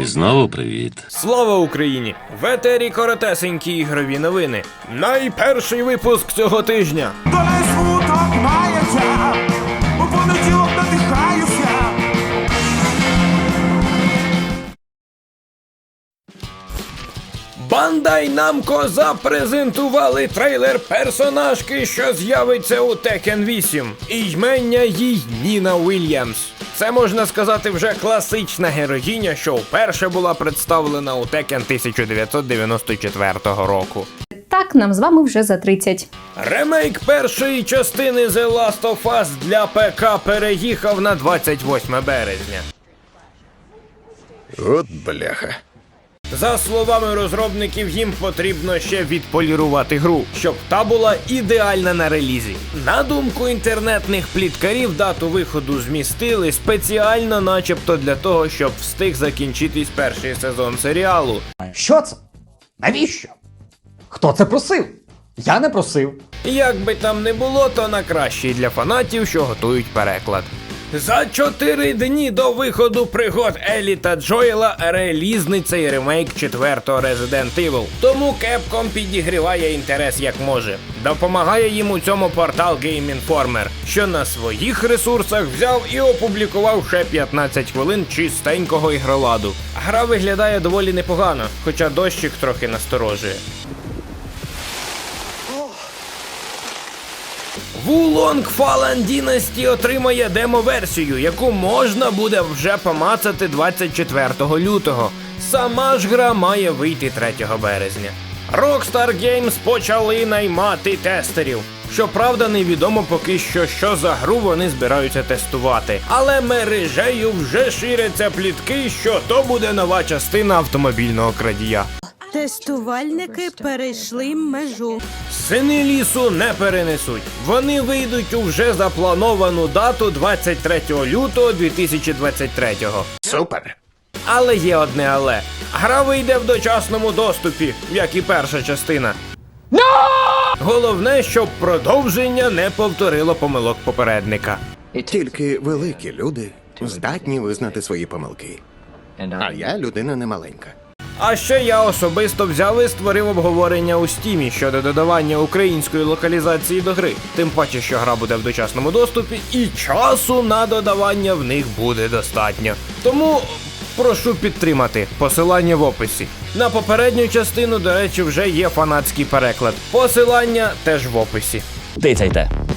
І знову привіт. Слава Україні! В етері коротесенькі ігрові новини. Найперший випуск цього тижня. Доля смуток мається, Бандай Намко запрезентували трейлер персонажки, що з'явиться у Tekken 8. І ймення їй Ніна Уільямс. Це можна сказати вже класична героїня, що вперше була представлена у Tekken 1994 року. Так, нам з вами вже за 30. Ремейк першої частини The Last of Us для ПК переїхав на 28 березня. От бляха. За словами розробників, їм потрібно ще відполірувати гру, щоб та була ідеальна на релізі. На думку інтернетних пліткарів, дату виходу змістили спеціально, начебто для того, щоб встиг закінчитись перший сезон серіалу. Що це? Навіщо? Хто це просив? Я не просив. Як би там не було, то на кращий для фанатів, що готують переклад. За чотири дні до виходу пригод Елі та Джоела релізний цей ремейк четвертого Resident Evil. Тому Capcom підігріває інтерес як може. Допомагає їм у цьому портал Game Informer, що на своїх ресурсах взяв і опублікував ще 15 хвилин чистенького ігроладу. Гра виглядає доволі непогано, хоча дощик трохи насторожує. Wulong Fallen Dynasty отримає демо-версію, яку можна буде вже помацати 24 лютого. Сама ж гра має вийти 3 березня. Rockstar Games почали наймати тестерів. Щоправда, невідомо поки що, що за гру вони збираються тестувати. Але мережею вже ширяться плітки, що то буде нова частина автомобільного крадія. Тестувальники перейшли межу. Сини лісу не перенесуть. Вони вийдуть у вже заплановану дату 23 лютого 2023. Супер. Але є одне але. Гра вийде в дочасному доступі, як і перша частина. Головне, щоб продовження не повторило помилок попередника. Тільки великі люди здатні визнати свої помилки. А я людина немаленька. А ще я особисто взяв і створив обговорення у стімі щодо додавання української локалізації до гри. Тим паче, що гра буде в дочасному доступі, і часу на додавання в них буде достатньо. Тому прошу підтримати посилання в описі. На попередню частину, до речі, вже є фанатський переклад. Посилання теж в описі. Тицяйте.